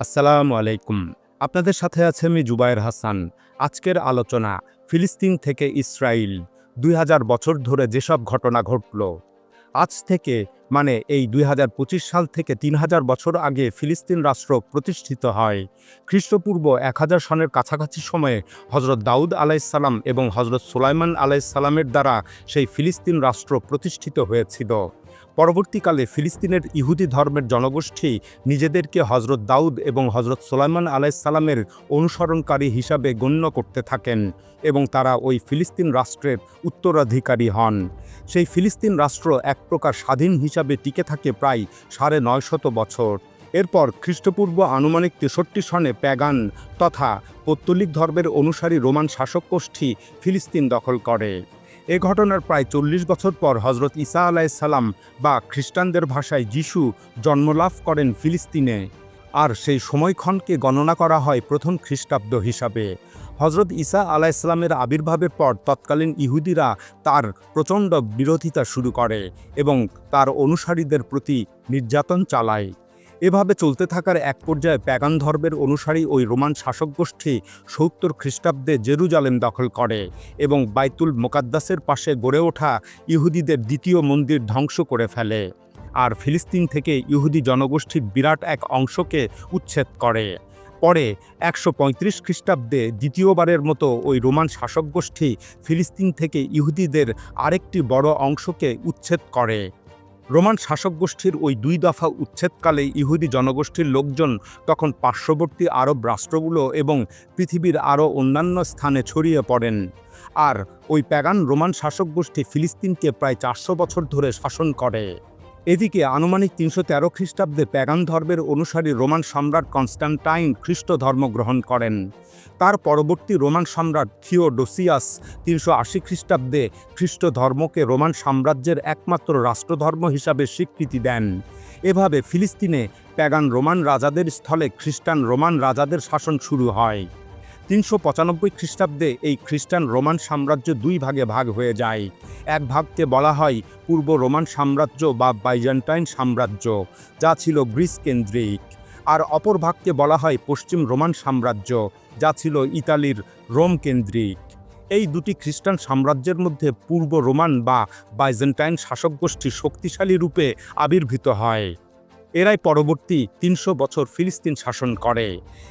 আসসালামু আলাইকুম। আপনাদের সাথে আছে আমি জুবায়ের হাসান। আজকের আলোচনা ফিলিস্তিন থেকে ইসরায়েল দুই হাজার বছর ধরে যেসব ঘটনা ঘটল। আজ থেকে মানে এই দুই হাজার পঁচিশ সাল থেকে তিন হাজার বছর আগে ফিলিস্তিন রাষ্ট্র প্রতিষ্ঠিত হয়। খ্রিস্টপূর্ব এক হাজার সনের কাছাকাছি সময়ে হজরত দাউদ আলাইসাল্লাম এবং হজরত সুলাইমান আলাইসাল্লামের দ্বারা সেই ফিলিস্তিন রাষ্ট্র প্রতিষ্ঠিত হয়েছিল। পরবর্তীকালে ফিলিস্তিনের ইহুদি ধর্মের জনগোষ্ঠী নিজেদেরকে হজরত দাউদ এবং হজরত সোলাইমান আলাইসাল্লামের অনুসরণকারী হিসাবে গণ্য করতে থাকেন এবং তারা ওই ফিলিস্তিন রাষ্ট্রের উত্তরাধিকারী হন। সেই ফিলিস্তিন রাষ্ট্র এক প্রকার স্বাধীন হিসাবে টিকে থাকে প্রায় সাড়ে নয়শত বছর। এরপর খ্রিস্টপূর্ব আনুমানিক তেষট্টি সনে প্যাগান তথা পত্তলিক ধর্মের অনুসারী রোমান শাসক গোষ্ঠী ফিলিস্তিন দখল করে। এ ঘটনার প্রায় চল্লিশ বছর পর হজরত ঈসা আলাইসাল্লাম বা খ্রিস্টানদের ভাষায় যিশু জন্মলাভ করেন ফিলিস্তিনে। আর সেই সময়ক্ষণকে গণনা করা হয় প্রথম খ্রিস্টাব্দ হিসাবে। হজরত ঈসা আলাইসাল্লামের আবির্ভাবের পর তৎকালীন ইহুদিরা তার প্রচণ্ড বিরোধিতা শুরু করে এবং তার অনুসারীদের প্রতি নির্যাতন চালায়। এভাবে চলতে থাকার এক পর্যায়ে প্যাগান ধর্মের অনুসারী ওই রোমান শাসক গোষ্ঠী সত্তর খ্রিস্টাব্দে জেরুজালেম দখল করে এবং বাইতুল মোকাদ্দাসের পাশে গড়ে ওঠা ইহুদিদের দ্বিতীয় মন্দির ধ্বংস করে ফেলে। আর ফিলিস্তিন থেকে ইহুদি জনগোষ্ঠীর বিরাট এক অংশকে উচ্ছেদ করে। পরে একশো পঁয়ত্রিশ খ্রিস্টাব্দে দ্বিতীয়বারের মতো ওই রোমান শাসক গোষ্ঠী ফিলিস্তিন থেকে ইহুদিদের আরেকটি বড় অংশকে উচ্ছেদ করে। রোমান শাসক গোষ্ঠীর ওই দুই দফা উচ্ছেদকালে ইহুদি জনগোষ্ঠীর লোকজন তখন পার্শ্ববর্তী আরব রাষ্ট্রগুলো এবং পৃথিবীর আরও অন্যান্য স্থানে ছড়িয়ে পড়েন। আর ওই প্যাগান রোমান শাসক গোষ্ঠী ফিলিস্তিনকে প্রায় চারশো বছর ধরে শাসন করে। এদিকে আনুমানিক তিনশো তেরো খ্রিস্টাব্দে প্যাগান ধর্মের অনুসারী রোমান সম্রাট কনস্ট্যান্টাইন খ্রিস্ট ধর্ম গ্রহণ করেন। তার পরবর্তী রোমান সম্রাট থিওডোসিয়াস তিনশো আশি খ্রিস্টাব্দে খ্রিস্ট ধর্মকে রোমান সাম্রাজ্যের একমাত্র রাষ্ট্রধর্ম হিসাবে স্বীকৃতি দেন। এভাবে ফিলিস্তিনে প্যাগান রোমান রাজাদের স্থলে খ্রিস্টান রোমান রাজাদের শাসন শুরু হয়। তিনশো পঁচানব্বই খ্রিস্টাব্দে এই খ্রিস্টান রোমান সাম্রাজ্য দুই ভাগে ভাগ হয়ে যায়। এক ভাগকে বলা হয় পূর্ব রোমান সাম্রাজ্য বা বাইজেন্টাইন সাম্রাজ্য, যা ছিল গ্রিস কেন্দ্রিক। আর অপর ভাগকে বলা হয় পশ্চিম রোমান সাম্রাজ্য, যা ছিল ইতালির রোম কেন্দ্রিক। এই দুটি খ্রিস্টান সাম্রাজ্যের মধ্যে পূর্ব রোমান বা বাইজেন্টাইন শাসক গোষ্ঠী শক্তিশালী রূপে আবির্ভূত হয়। এরাই পরবর্তী তিনশো বছর ফিলিস্তিন শাসন করে।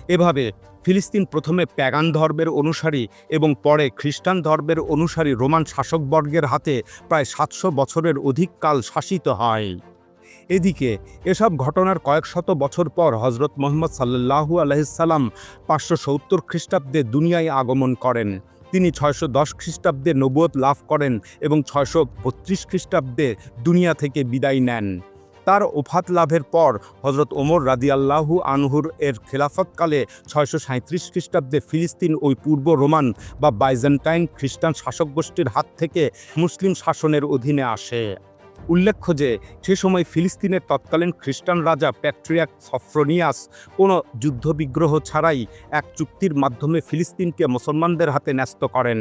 এভাবে ফিলিস্তিন প্রথমে প্যাগান ধর্মের অনুসারী এবং পরে খ্রিস্টান ধর্মের অনুসারী রোমান শাসকবর্গের হাতে প্রায় সাতশো বছরের অধিক কাল শাসিত হয়। এদিকে, এসব ঘটনার কয়েক শত বছর পর হজরত মোহাম্মদ সাল্লাহু আলহিসাল্লাম পাঁচশো সত্তর খ্রিস্টাব্দে দুনিয়ায় আগমন করেন। তিনি ছয়শো দশ খ্রিস্টাব্দে নবুয়ত লাভ করেন এবং ছয়শো বত্রিশ খ্রিস্টাব্দে দুনিয়া থেকে বিদায় নেন। তার ওফাত লাভের পর হজরত ওমর রাদিয়াল্লাহু আনহুর এর খেলাফতকালে ছয়শো সাঁত্রিশ খ্রিস্টাব্দে ফিলিস্তিন ওই পূর্ব রোমান বা বাইজেন্টাইন খ্রিস্টান শাসক গোষ্ঠীর হাত থেকে মুসলিম শাসনের অধীনে আসে। উল্লেখ্য যে, সে সময় ফিলিস্তিনের তৎকালীন খ্রিস্টান রাজা প্যাট্রিয়াক সফ্রোনিয়াস কোনো যুদ্ধবিগ্রহ ছাড়াই এক চুক্তির মাধ্যমে ফিলিস্তিনকে মুসলমানদের হাতে ন্যস্ত করেন।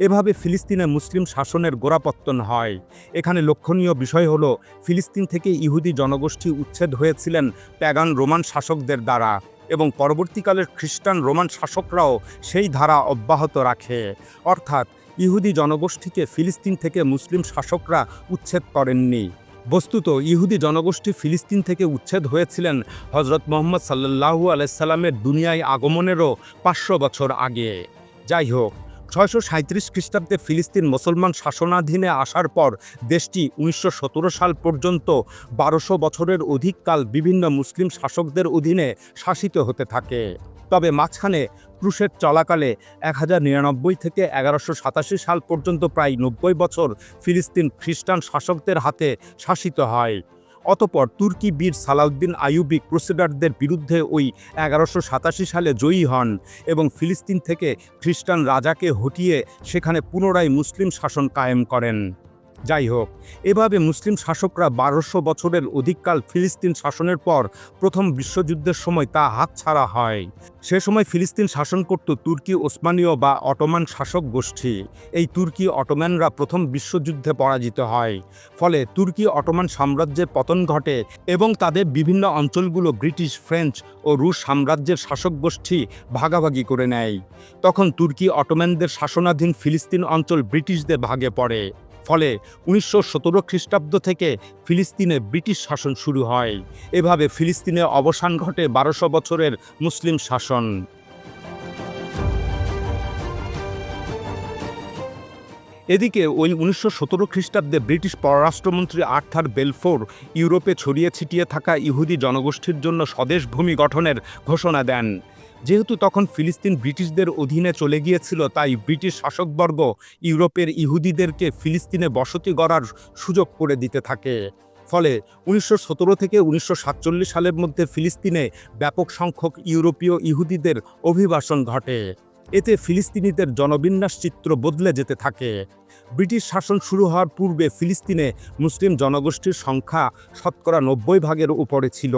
এভাবে ফিলিস্তিনে মুসলিম শাসনের গোড়াপত্তন হয়। এখানে লক্ষণীয় বিষয় হল, ফিলিস্তিন থেকে ইহুদি জনগোষ্ঠী উচ্ছেদ হয়েছিলেন প্যাগান রোমান শাসকদের দ্বারা এবং পরবর্তীকালের খ্রিস্টান রোমান শাসকরাও সেই ধারা অব্যাহত রাখে। অর্থাৎ, ইহুদি জনগোষ্ঠীকে ফিলিস্তিন থেকে মুসলিম শাসকরা উচ্ছেদ করেননি। বস্তুত, ইহুদি জনগোষ্ঠী ফিলিস্তিন থেকে উচ্ছেদ হয়েছিলেন হজরত মোহাম্মদ সাল্লাহু আলাইসাল্লামের দুনিয়ায় আগমনেরও পাঁচশো বছর আগে। যাই হোক ছয়শো সাঁত্রিশ খ্রিস্টাব্দে ফিলিস্তিন মুসলমান শাসনাধীনে আসার পর দেশটি উনিশশো সতেরো সাল পর্যন্ত বারোশো বছরের অধিককাল বিভিন্ন মুসলিম শাসকদের অধীনে শাসিত হতে থাকে। তবে মাঝখানে ক্রুশের চলাকালে এক হাজার নিরানব্বই থেকে এগারোশো সাতাশি সাল পর্যন্ত প্রায় নব্বই বছর ফিলিস্তিন খ্রিস্টান শাসকদের হাতে শাসিত হয়। অতপর তুর্কি বীর সালাউদ্দিন আইউবি ক্রুসেডারদের বিরুদ্ধে ওই এগারোশো সাতাশি সালে জয়ী হন এবং ফিলিস্তিন থেকে খ্রিস্টান রাজাকে হটিয়ে সেখানে পুনরায় মুসলিম শাসন কায়েম করেন। যাই হোক, এভাবে মুসলিম শাসকরা বারোশো বছরের অধিককাল ফিলিস্তিন শাসনের পর প্রথম বিশ্বযুদ্ধের সময় তা হাতছাড়া হয়। সে সময় ফিলিস্তিন শাসন করত তুর্কি, ওসমানীয় বা অটোমান শাসক গোষ্ঠী। এই তুর্কি অটোম্যানরা প্রথম বিশ্বযুদ্ধে পরাজিত হয়। ফলে তুর্কি অটোমান সাম্রাজ্যের পতন ঘটে এবং তাদের বিভিন্ন অঞ্চলগুলো ব্রিটিশ, ফ্রেঞ্চ ও রুশ সাম্রাজ্যের শাসক গোষ্ঠী ভাগাভাগি করে নেয়। তখন তুর্কি অটোম্যানদের শাসনাধীন ফিলিস্তিন অঞ্চল ব্রিটিশদের ভাগে পড়ে। ফলে উনিশশো সতেরো খ্রিস্টাব্দ থেকে ফিলিস্তিনে ব্রিটিশ শাসন শুরু হয়। এভাবে ফিলিস্তিনে অবসান ঘটে বারোশো বছরের মুসলিম শাসন। এদিকে ওই উনিশশো সতেরো খ্রিস্টাব্দে ব্রিটিশ পররাষ্ট্রমন্ত্রী আর্থার বেলফোর ইউরোপে ছড়িয়ে ছিটিয়ে থাকা ইহুদি জনগোষ্ঠীর জন্য স্বদেশ ভূমি গঠনের ঘোষণা দেন। যেহেতু তখন ফিলিস্তিন ব্রিটিশদের অধীনে চলে গিয়েছিল, তাই ব্রিটিশ শাসকবর্গ ইউরোপের ইহুদিদেরকে ফিলিস্তিনে বসতি গড়ার সুযোগ করে দিতে থাকে। ফলে উনিশশো সতেরো থেকে উনিশশো সাতচল্লিশ সালের মধ্যে ফিলিস্তিনে ব্যাপক সংখ্যক ইউরোপীয় ইহুদিদের অভিবাসন ঘটে। এতে ফিলিস্তিনিদের জনবিন্যাস চিত্র বদলে যেতে থাকে। ব্রিটিশ শাসন শুরু হওয়ার পূর্বে ফিলিস্তিনে মুসলিম জনগোষ্ঠীর সংখ্যা শতকরা নব্বই ভাগের উপরে ছিল।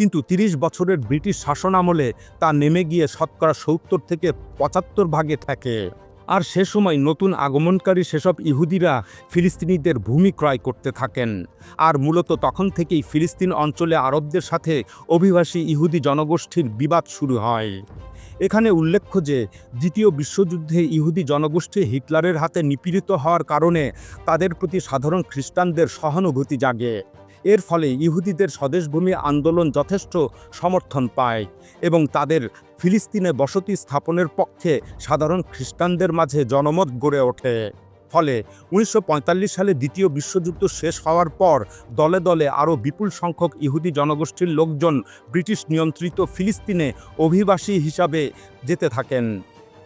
কিন্তু তিরিশ বছরের ব্রিটিশ শাসন আমলে তা নেমে গিয়ে শতকরা সত্তর থেকে পঁচাত্তর ভাগে থাকে। আর সে সময় নতুন আগমনকারী সেসব ইহুদিরা ফিলিস্তিনিদের ভূমি ক্রয় করতে থাকেন। আর মূলত তখন থেকেই ফিলিস্তিন অঞ্চলে আরবদের সাথে অভিবাসী ইহুদি জনগোষ্ঠীর বিবাদ শুরু হয়। এখানে উল্লেখ্য যে, দ্বিতীয় বিশ্বযুদ্ধে ইহুদি জনগোষ্ঠী হিটলারের হাতে নিপীড়িত হওয়ার কারণে তাদের প্রতি সাধারণ খ্রিস্টানদের সহানুভূতি জাগে। এর ফলে ইহুদিদের স্বদেশভূমি আন্দোলন যথেষ্ট সমর্থন পায় এবং তাদের ফিলিস্তিনে বসতি স্থাপনের পক্ষে সাধারণ খ্রিস্টানদের মাঝে জনমত গড়ে ওঠে। ফলে উনিশশো পঁয়তাল্লিশ সালে দ্বিতীয় বিশ্বযুদ্ধ শেষ হওয়ার পর দলে দলে আরও বিপুল সংখ্যক ইহুদি জনগোষ্ঠীর লোকজন ব্রিটিশ নিয়ন্ত্রিত ফিলিস্তিনে অভিবাসী হিসাবে যেতে থাকেন।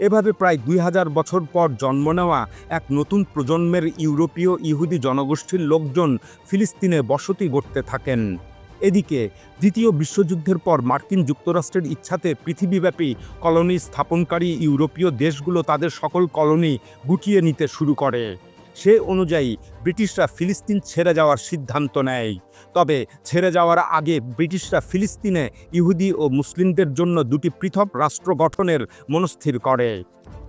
এভাবে প্রায় দুই হাজার বছর পর জন্ম নেওয়া এক নতুন প্রজন্মের ইউরোপীয় ইহুদি জনগোষ্ঠীর লোকজন ফিলিস্তিনে বসতি গড়তে থাকেন। এদিকে, দ্বিতীয় বিশ্বযুদ্ধের পর মার্কিন যুক্তরাষ্ট্রের ইচ্ছাতে পৃথিবীব্যাপী কলোনি স্থাপনকারী ইউরোপীয় দেশগুলো তাদের সকল কলোনি গুটিয়ে নিতে শুরু করে। সে অনুযায়ী ব্রিটিশরা ফিলিস্তিন ছেড়ে যাওয়ার সিদ্ধান্ত নেয়। তবে ছেড়ে যাওয়ার আগে ব্রিটিশরা ফিলিস্তিনে ইহুদি ও মুসলিমদের জন্য দুটি পৃথক রাষ্ট্র গঠনের মনস্থির করে।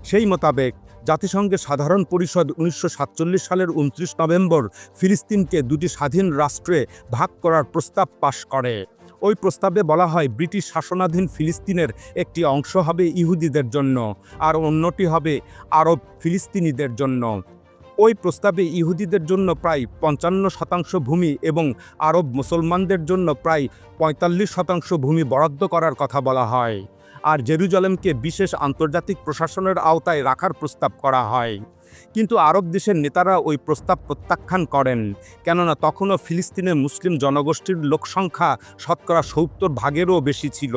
সেই মোতাবেক জাতিসংঘের সাধারণ পরিষদ উনিশশো সাতচল্লিশ সালের উনত্রিশ নভেম্বর ফিলিস্তিনকে দুটি স্বাধীন রাষ্ট্রে ভাগ করার প্রস্তাব পাশ করে। ওই প্রস্তাবে বলা হয়, ব্রিটিশ শাসনাধীন ফিলিস্তিনের একটি অংশ হবে ইহুদিদের জন্য, আর অন্যটি হবে আরব ফিলিস্তিনিদের জন্য। ওই প্রস্তাবে ইহুদিদের জন্য প্রায় পঞ্চান্ন শতাংশ ভূমি এবং আরব মুসলমানদের জন্য প্রায় পঁয়তাল্লিশ শতাংশ ভূমি বরাদ্দ করার কথা বলা হয়। আর জেরুজালেমকে বিশেষ আন্তর্জাতিক প্রশাসনের আওতায় রাখার প্রস্তাব করা হয়। কিন্তু আরব দেশের নেতারা ওই প্রস্তাব প্রত্যাখ্যান করেন, কেননা তখনও ফিলিস্তিনে মুসলিম জনগোষ্ঠীর লোকসংখ্যা শতকরা সত্তর ভাগেরও বেশি ছিল।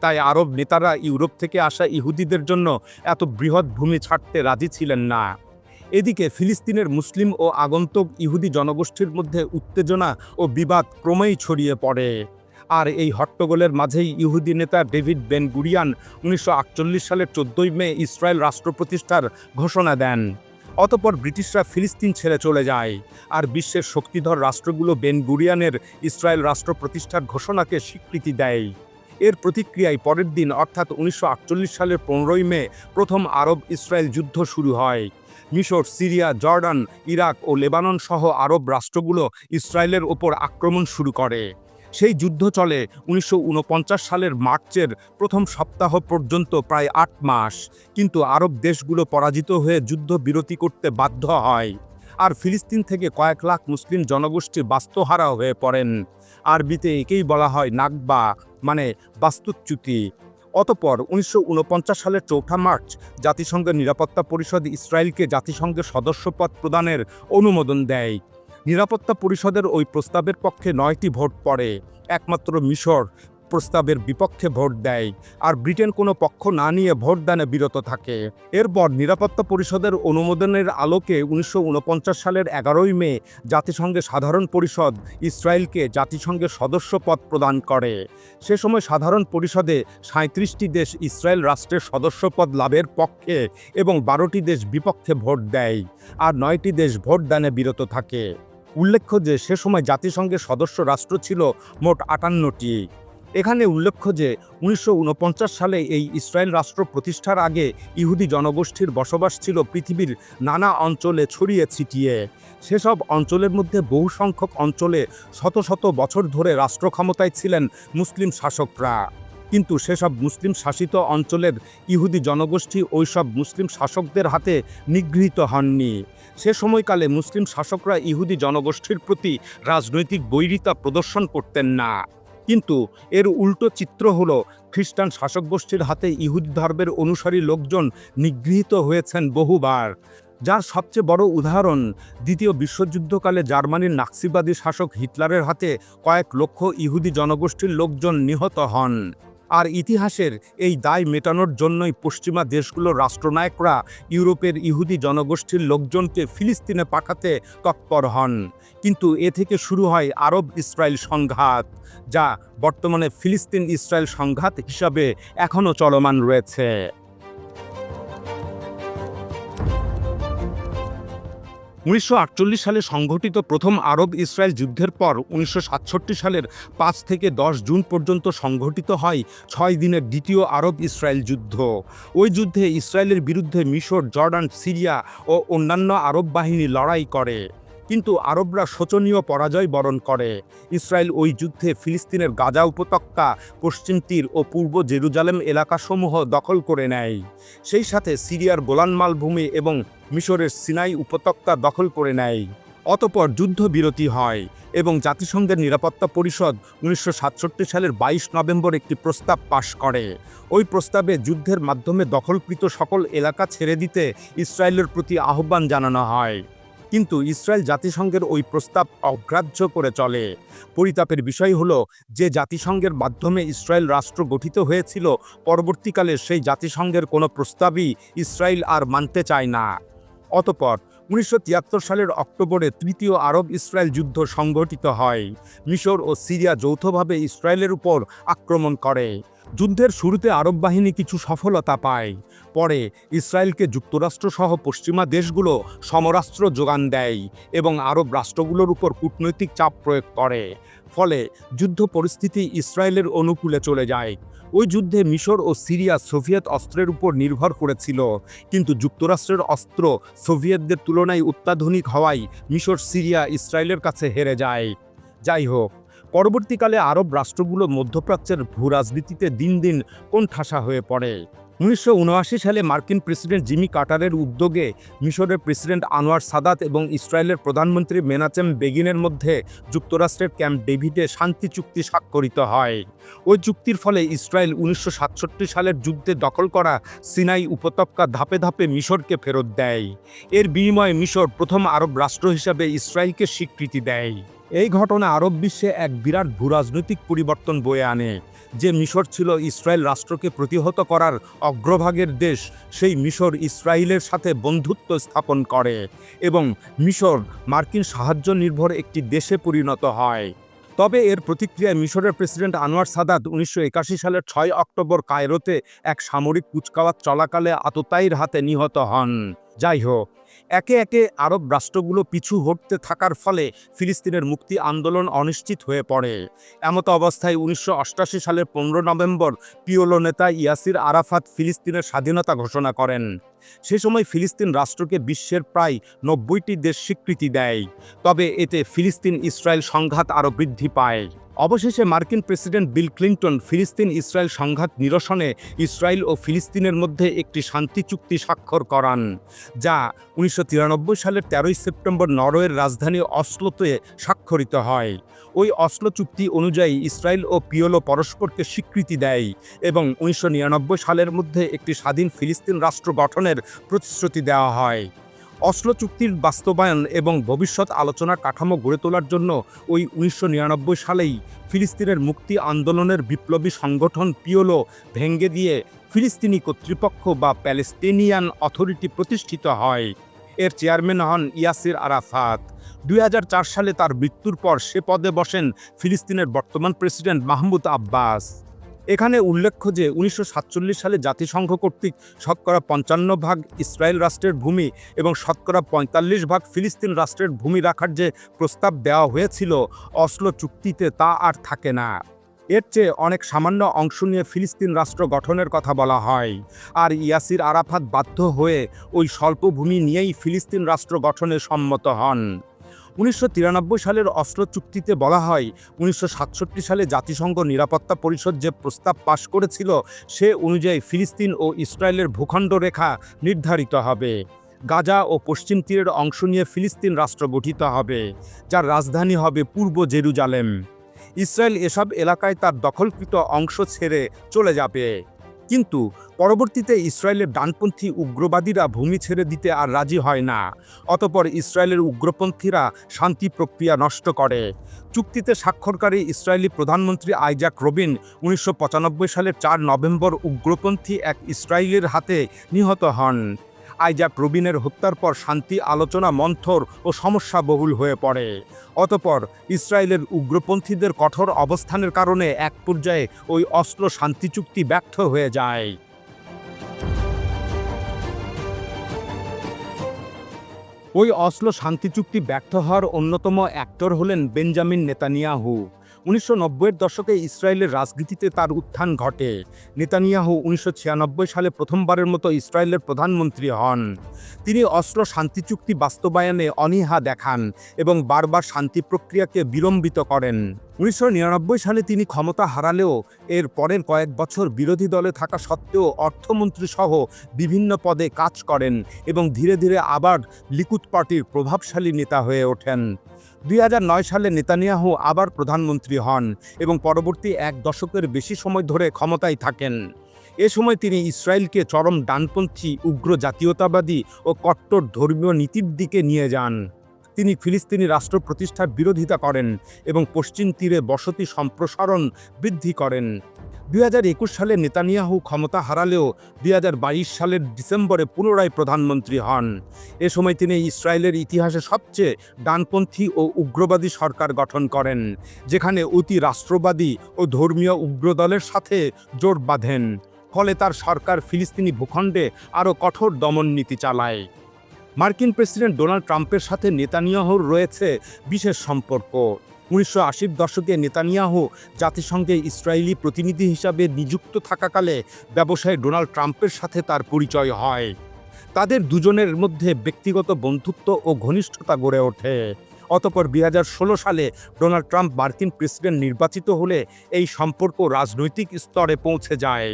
তাই আরব নেতারা ইউরোপ থেকে আসা ইহুদিদের জন্য এত বৃহৎ ভূমি ছাড়তে রাজি ছিলেন না। এদিকে ফিলিস্তিনের মুসলিম ও আগন্তুক ইহুদি জনগোষ্ঠীর মধ্যে উত্তেজনা ও বিবাদ ক্রমেই ছড়িয়ে পড়ে। আর এই হট্টগোলের মাঝেই ইহুদি নেতা ডেভিড বেন গুরিয়ান উনিশশো আটচল্লিশ সালের চোদ্দই মে ইসরায়েল রাষ্ট্র প্রতিষ্ঠার ঘোষণা দেন। অতপর ব্রিটিশরা ফিলিস্তিন ছেড়ে চলে যায়। আর বিশ্বের শক্তিধর রাষ্ট্রগুলো বেন গুরিয়ানের ইসরায়েল রাষ্ট্র প্রতিষ্ঠার ঘোষণাকে স্বীকৃতি দেয়। এর প্রতিক্রিয়ায় পরের দিন, অর্থাৎ উনিশশো আটচল্লিশ সালের পনেরোই মে, প্রথম আরব ইসরায়েল যুদ্ধ শুরু হয়। মিশর, সিরিয়া, জর্ডান, ইরাক ও লেবানন সহ আরব রাষ্ট্রগুলো ইসরায়েলের ওপর আক্রমণ শুরু করে। সেই যুদ্ধ চলে উনিশশো উনপঞ্চাশ সালের মার্চের প্রথম সপ্তাহ পর্যন্ত প্রায় আট মাস। কিন্তু আরব দেশগুলো পরাজিত হয়ে যুদ্ধ বিরতি করতে বাধ্য হয়। আর ফিলিস্তিন থেকে কয়েক লাখ মুসলিম জনগোষ্ঠী বাস্তুহারা হয়ে পড়েন। আরবিতে একেই বলা হয় নাকবা মানে বাস্তুচ্যুতি। অতপর উনিশশো উনপঞ্চাশ সালের চৌঠা মার্চ, জাতিসংঘের নিরাপত্তা পরিষদ ইসরায়েলকে জাতিসংঘের সদস্যপদ প্রদানের অনুমোদন দেয়। নিরাপত্তা পরিষদের ওই প্রস্তাবের পক্ষে নয়টি ভোট পড়ে, একমাত্র মিশর প্রস্তাবের বিপক্ষে ভোট দেয় আর ব্রিটেন কোনো পক্ষ না নিয়ে ভোটদানে বিরত থাকে। এরপর নিরাপত্তা পরিষদের অনুমোদনের আলোকে উনিশশো ঊনপঞ্চাশ সালের এগারোই মে জাতিসংঘের সাধারণ পরিষদ ইসরায়েলকে জাতিসংঘের সদস্য পদ প্রদান করে। সে সময় সাধারণ পরিষদে সাঁত্রিশটি দেশ ইসরায়েল রাষ্ট্রের সদস্যপদ লাভের পক্ষে এবং বারোটি দেশ বিপক্ষে ভোট দেয় আর নয়টি দেশ ভোটদানে বিরত থাকে। উল্লেখ্য যে সে সময় জাতিসংঘের সদস্য রাষ্ট্র ছিল মোট আটান্নটি। এখানে উল্লেখ্য যে, উনিশশো উনপঞ্চাশ সালে এই ইসরায়েল রাষ্ট্র প্রতিষ্ঠার আগে ইহুদি জনগোষ্ঠীর বসবাস ছিল পৃথিবীর নানা অঞ্চলে ছড়িয়ে ছিটিয়ে। সেসব অঞ্চলের মধ্যে বহু সংখ্যক অঞ্চলে শত শত বছর ধরে রাষ্ট্র ক্ষমতায় ছিলেন মুসলিম শাসকরা। কিন্তু সেসব মুসলিম শাসিত অঞ্চলের ইহুদি জনগোষ্ঠী ওইসব মুসলিম শাসকদের হাতে নিগৃহীত হননি। সে সময়কালে মুসলিম শাসকরা ইহুদি জনগোষ্ঠীর প্রতি রাজনৈতিক বৈরিতা প্রদর্শন করতেন না। কিন্তু এর উল্টো চিত্র হল খ্রিস্টান শাসক গোষ্ঠীর হাতে ইহুদি ধর্মের অনুসারী লোকজন নিগৃহীত হয়েছেন বহুবার। যার সবচেয়ে বড় উদাহরণ, দ্বিতীয় বিশ্বযুদ্ধকালে জার্মানির নাক্সিবাদী শাসক হিটলারের হাতে কয়েক লক্ষ ইহুদি জনগোষ্ঠীর লোকজন নিহত হন। আর ইতিহাসের এই দায় মেটানোর জন্যই পশ্চিমা দেশগুলোর রাষ্ট্রনায়করা ইউরোপের ইহুদি জনগোষ্ঠীর লোকজনকে ফিলিস্তিনে পাঠাতে তৎপর হন। কিন্তু এ থেকে শুরু হয় আরব ইসরায়েল সংঘাত, যা বর্তমানে ফিলিস্তিন ইসরায়েল সংঘাত হিসাবে এখনও চলমান রয়েছে। উনিশশো আটচল্লিশ সালে সংঘটিত প্রথম আরব ইসরায়েল যুদ্ধের পর উনিশশো সাতষট্টি সালের পাঁচ থেকে দশ জুন পর্যন্ত সংঘটিত হয় ছয় দিনের দ্বিতীয় আরব ইসরায়েল যুদ্ধ। ওই যুদ্ধে ইসরায়েলের বিরুদ্ধে মিশর, জর্ডান, সিরিয়া ও অন্যান্য আরব বাহিনী লড়াই করে। কিন্তু আরবরা শোচনীয় পরাজয় বরণ করে। ইসরায়েল ওই যুদ্ধে ফিলিস্তিনের গাজা উপত্যকা, পশ্চিম তীর ও পূর্ব জেরুজালেম এলাকাসমূহ দখল করে নেয়। সেই সাথে সিরিয়ার গোলান মালভূমি এবং মিশরের সিনাই উপত্যকা দখল করে নেয়। অতপর যুদ্ধবিরতি হয় এবং জাতিসংঘের নিরাপত্তা পরিষদ উনিশশো সাতষট্টি সালের বাইশ নভেম্বর একটি প্রস্তাব পাশ করে। ওই প্রস্তাবে যুদ্ধের মাধ্যমে দখলকৃত সকল এলাকা ছেড়ে দিতে ইসরায়েলের প্রতি আহ্বান জানানো হয়। কিন্তু ইসরায়েল জাতিসংঘের ওই প্রস্তাব অগ্রাহ্য করে চলে। পরিতাপের বিষয় হল, যে জাতিসংঘের মাধ্যমে ইসরায়েল রাষ্ট্র গঠিত হয়েছিল, পরবর্তীকালে সেই জাতিসংঘের কোনো প্রস্তাবই ইসরায়েল আর মানতে চায় না। অতপর, উনিশশো তিয়াত্তর সালের অক্টোবরে তৃতীয় আরব ইসরায়েল যুদ্ধ সংঘটিত হয়। মিশর ও সিরিয়া যৌথভাবে ইসরায়েলের উপর আক্রমণ করে। যুদ্ধের শুরুতে আরব বাহিনী কিছু সফলতা পায়। পরে ইসরায়েলকে যুক্তরাষ্ট্রসহ পশ্চিমা দেশগুলো সমরাস্ত্র যোগান দেয় এবং আরব রাষ্ট্রগুলোর উপর কূটনৈতিক চাপ প্রয়োগ করে। ফলে যুদ্ধ পরিস্থিতি ইসরায়েলের অনুকূলে চলে যায়। ওই যুদ্ধে মিশর ও সিরিয়া সোভিয়েত অস্ত্রের উপর নির্ভর করেছিল। কিন্তু যুক্তরাষ্ট্রের অস্ত্র সোভিয়েতদের তুলনায় অত্যাধুনিক হওয়ায় মিশর সিরিয়া ইসরায়েলের কাছে হেরে যায়। যাই হোক পরবর্তীকালে আরব রাষ্ট্রগুলো মধ্যপ্রাচ্যের ভূরাজনীতিতে দিন দিন কোণঠাসা হয়ে পড়ে। উনিশশো উনআশি সালে মার্কিন প্রেসিডেন্ট জিমি কাটারের উদ্যোগে মিশরের প্রেসিডেন্ট আনোয়ার সাদাত এবং ইসরায়েলের প্রধানমন্ত্রী মেনাচেম বেগিনের মধ্যে যুক্তরাষ্ট্রের ক্যাম্প ডেভিডে শান্তি চুক্তি স্বাক্ষরিত হয়। ওই চুক্তির ফলে ইসরায়েল উনিশশো সাতষট্টি সালের যুদ্ধে দখল করা সিনাই উপত্যকা ধাপে ধাপে মিশরকে ফেরত দেয়। এর বিনিময়ে মিশর প্রথম আরব রাষ্ট্র হিসাবে ইসরায়েলকে স্বীকৃতি দেয়। এই ঘটনা আরব বিশ্বে এক বিরাট ভূরাজনৈতিক পরিবর্তন বয়ে আনে। যে মিশর ছিল ইসরায়েল রাষ্ট্রকে প্রতিহত করার অগ্রভাগের দেশ, সেই মিশর ইসরায়েলের সাথে বন্ধুত্ব স্থাপন করে এবং মিশর মার্কিন সাহায্য নির্ভর একটি দেশে পরিণত হয়। তবে এর প্রতিক্রিয়ায় মিশরের প্রেসিডেন্ট আনোয়ার সাদাত উনিশশো একাশি সালের ছয় অক্টোবর কায়রোতে এক সামরিক কুচকাওয়াজ চলাকালে আততায়ীর হাতে নিহত হন। যাই হোক একে একে আরব রাষ্ট্রগুলো পিছু হটতে থাকার ফলে ফিলিস্তিনের মুক্তি আন্দোলন অনিশ্চিত হয়ে পড়ে। এমতো অবস্থায় উনিশশো সালের পনেরো নভেম্বর পিওলো নেতা ইয়াসির আরাফাত ফিলিস্তিনের স্বাধীনতা ঘোষণা করেন। সে সময় ফিলিস্তিন রাষ্ট্রকে বিশ্বের প্রায় নব্বইটি দেশ স্বীকৃতি দেয়। তবে এতে ফিলিস্তিন ইসরায়েল সংঘাত আরও বৃদ্ধি পায়। অবশেষে মার্কিন প্রেসিডেন্ট বিল ক্লিন্টন ফিলিস্তিন ইসরায়েল সংঘাত নিরসনে ইসরায়েল ও ফিলিস্তিনের মধ্যে একটি শান্তি চুক্তি স্বাক্ষর করান, যা উনিশশো তিরানব্বই সালের তেরোই সেপ্টেম্বর নরওয়ের রাজধানী অসলোতে স্বাক্ষরিত হয়। ওই অসলো চুক্তি অনুযায়ী ইসরায়েল ও পিওলো পরস্পরকে স্বীকৃতি দেয় এবং উনিশশো নিরানব্বই সালের মধ্যে একটি স্বাধীন ফিলিস্তিন রাষ্ট্র গঠনের প্রতিশ্রুতি দেওয়া হয়। অসলো চুক্তির বাস্তবায়ন এবং ভবিষ্যৎ আলোচনার কাঠামো গড়ে তোলার জন্য ওই উনিশশো নিরানব্বই সালেই ফিলিস্তিনের মুক্তি আন্দোলনের বিপ্লবী সংগঠন পিওলো ভেঙ্গে দিয়ে ফিলিস্তিনি কর্তৃপক্ষ বা প্যালেস্তিনিয়ান অথরিটি প্রতিষ্ঠিত হয়। এর চেয়ারম্যান হন ইয়াসির আরাফাত। দুই হাজার চার সালে তার মৃত্যুর পর সে পদে বসেন ফিলিস্তিনের বর্তমান প্রেসিডেন্ট মাহমুদ আব্বাস। এখানে উল্লেখ্য যে উনিশশো সাতচল্লিশ সালে জাতিসংঘ কর্তৃক শতকরা পঞ্চান্ন ভাগ ইসরায়েল রাষ্ট্রের ভূমি এবং শতকরা পঁয়তাল্লিশ ভাগ ফিলিস্তিন রাষ্ট্রের ভূমি রাখার যে প্রস্তাব দেওয়া হয়েছিল, অসলো চুক্তিতে তা আর থাকে না। এর চেয়ে অনেক সামান্য অংশ নিয়ে ফিলিস্তিন রাষ্ট্র গঠনের কথা বলা হয়। আর ইয়াসির আরাফাত বাধ্য হয়ে ওই স্বল্প ভূমি নিয়েই ফিলিস্তিন রাষ্ট্র গঠনে সম্মত হন। উনিশশো তিরানব্বই সালের অস্ত্র চুক্তিতে বলা হয়, উনিশশো সাতষট্টি সালে জাতিসংঘ নিরাপত্তা পরিষদ যে প্রস্তাব পাশ করেছিল, সে অনুযায়ী ফিলিস্তিন ও ইসরায়েলের ভূখণ্ড রেখা নির্ধারিত হবে। গাজা ও পশ্চিম তীরের অংশ নিয়ে ফিলিস্তিন রাষ্ট্র গঠিত হবে, যার রাজধানী হবে পূর্ব জেরুজালেম। ইসরায়েল এসব এলাকায় তার দখলকৃত অংশ ছেড়ে চলে যাবে। কিন্তু পরবর্তীতে ইসরায়েলের ডানপন্থী উগ্রবাদীরা ভূমি ছেড়ে দিতে আর রাজি হয় না। অতপর ইসরায়েলের উগ্রপন্থীরা শান্তি প্রক্রিয়া নষ্ট করে। চুক্তিতে স্বাক্ষরকারী ইসরায়েলি প্রধানমন্ত্রী আইজাক রবিন উনিশশো সালের চার নভেম্বর উগ্রপন্থী এক ইসরায়েলের হাতে নিহত হন। আইজাক প্রবীণের হত্যার পর শান্তি, আলোচনা, মন্থর ও সমস্যাবহুল হয়ে পড়ে। অতপর ইসরায়েলের উগ্রপন্থীদের কঠোর অবস্থানের কারণে এক পর্যায়ে ওই অস্ত্র শান্তি চুক্তি ব্যর্থ হয়ে যায়। ওই অসলো শান্তি চুক্তি ব্যর্থ হওয়ার অন্যতম অ্যাক্টর হলেন বেঞ্জামিন নেতানিয়াহু। উনিশশো নব্বইয়ের দশকে ইসরায়েলের রাজনীতিতে তার উত্থান ঘটে। নেতানিয়াহু উনিশশো ছিয়ানব্বই সালে প্রথমবারের মতো ইসরায়েলের প্রধানমন্ত্রী হন। তিনি অস্ত্র শান্তি চুক্তি বাস্তবায়নে অনীহা দেখান এবং বারবার শান্তি প্রক্রিয়াকে বিলম্বিত করেন। উনিশশো নিরানব্বই সালে তিনি ক্ষমতা হারালেও এর পরের কয়েক বছর বিরোধী দলে থাকা সত্ত্বেও অর্থমন্ত্রী সহ বিভিন্ন পদে কাজ করেন এবং ধীরে ধীরে আবার লিকুদ পার্টির প্রভাবশালী নেতা হয়ে ওঠেন। দুই হাজার নয় সালে নেতানিয়াহু আবার প্রধানমন্ত্রী হন এবং পরবর্তী এক দশকের বেশি সময় ধরে ক্ষমতায় থাকেন। এ সময় তিনি ইসরায়েলকে চরম ডানপন্থী, উগ্র জাতীয়তাবাদী ও কট্টর ধর্মীয় নীতির দিকে নিয়ে যান। তিনি ফিলিস্তিনি রাষ্ট্র প্রতিষ্ঠার বিরোধিতা করেন এবং পশ্চিম তীরে বসতি সম্প্রসারণ বৃদ্ধি করেন। দুই হাজার একুশ সালে নেতানিয়াহু ক্ষমতা হারালেও দুই হাজার বাইশ সালের ডিসেম্বরে পুনরায় প্রধানমন্ত্রী হন। এ সময় তিনি ইসরায়েলের ইতিহাসে সবচেয়ে ডানপন্থী ও উগ্রবাদী সরকার গঠন করেন, যেখানে অতি রাষ্ট্রবাদী ও ধর্মীয় উগ্রদলের সাথে জোট বাঁধেন। ফলে তার সরকার ফিলিস্তিনি ভূখণ্ডে আরও কঠোর দমন নীতি চালায়। মার্কিন প্রেসিডেন্ট ডোনাল্ড ট্রাম্পের সাথে নেতানিয়াহুর রয়েছে বিশেষ সম্পর্ক। উনিশশো আশির দশকে নেতানিয়াহু জাতিসংঘে ইসরায়েলি প্রতিনিধি হিসাবে নিযুক্ত থাকাকালে ব্যবসায়ী ডোনাল্ড ট্রাম্পের সাথে তার পরিচয় হয়। তাদের দুজনের মধ্যে ব্যক্তিগত বন্ধুত্ব ও ঘনিষ্ঠতা গড়ে ওঠে। অতপর দুই হাজার ষোলো সালে ডোনাল্ড ট্রাম্প মার্কিন প্রেসিডেন্ট নির্বাচিত হলে এই সম্পর্ক রাজনৈতিক স্তরে পৌঁছে যায়।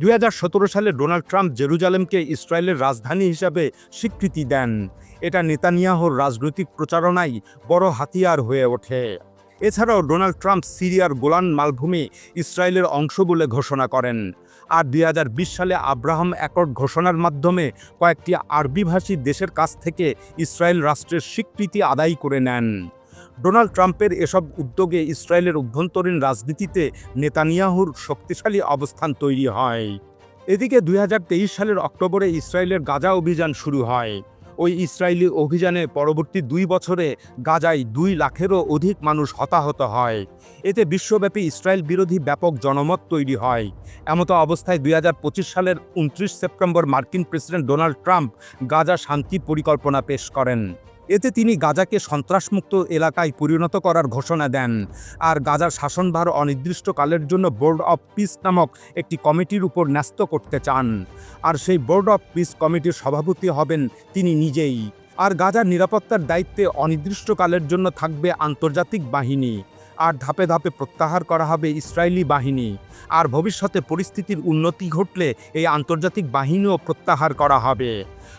দুই হাজার সতেরো সালে ডোনাল্ড ট্রাম্প জেরুজালেমকে ইসরায়েলের রাজধানী হিসাবে স্বীকৃতি দেন। এটা নেতানিয়াহুর রাজনৈতিক প্রচারণায় বড় হাতিয়ার হয়ে ওঠে। এছাড়াও ডোনাল্ড ট্রাম্প সিরিয়ার গোলান মালভূমি ইসরায়েলের অংশ বলে ঘোষণা করেন। আর দুই হাজার বিশ সালে আব্রাহাম অ্যাকর্ড ঘোষণার মাধ্যমে কয়েকটি আরবিভাষী দেশের কাছ থেকে ইসরায়েল রাষ্ট্রের স্বীকৃতি আদায় করে নেন। ডোনাল্ড ট্রাম্পের এসব উদ্যোগে ইসরায়েলের অভ্যন্তরীণ রাজনীতিতে নেতানিয়াহুর শক্তিশালী অবস্থান তৈরি হয়। এদিকে দুই হাজার তেইশ সালের অক্টোবরে ইসরায়েলের গাজা অভিযান শুরু হয়। ওই ইসরায়েলি অভিযানে পরবর্তী দুই বছরে গাজায় দুই লাখেরও অধিক মানুষ হতাহত হয়। এতে বিশ্বব্যাপী ইসরায়েল বিরোধী ব্যাপক জনমত তৈরি হয়। এমতো অবস্থায় দুই হাজার পঁচিশ সালের উনত্রিশ সেপ্টেম্বর মার্কিন প্রেসিডেন্ট ডোনাল্ড ট্রাম্প গাজা শান্তি পরিকল্পনা পেশ করেন। এতে তিনি গাজাকে সন্ত্রাসমুক্ত এলাকায় পরিণত করার ঘোষণা দেন। আর গাজার শাসনভার অনির্দিষ্টকালের জন্য বোর্ড অফ পিস নামক একটি কমিটির উপর ন্যস্ত করতে চান। আর সেই বোর্ড অফ পিস কমিটির সভাপতি হবেন তিনি নিজেই। আর গাজার নিরাপত্তার দায়িত্বে অনির্দিষ্টকালের জন্য থাকবে আন্তর্জাতিক বাহিনী। আর ধাপে ধাপে প্রত্যাহার করা হবে ইসরায়েলি বাহিনী। আর ভবিষ্যতে পরিস্থিতির উন্নতি ঘটলে এই আন্তর্জাতিক বাহিনীও প্রত্যাহার করা হবে।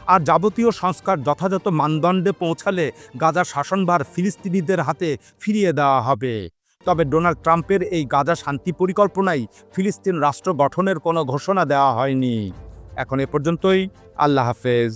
আর যাবতীয় সংস্কার যথাযথ মানদণ্ডে পৌঁছালে গাজা শাসনভার ফিলিস্তিনিদের হাতে ফিরিয়ে দেওয়া হবে। তবে ডোনাল্ড ট্রাম্পের এই গাজা শান্তি পরিকল্পনায় ফিলিস্তিন রাষ্ট্র গঠনের কোনো ঘোষণা দেওয়া হয়নি। এখন এ পর্যন্তই, আল্লাহ হাফেজ।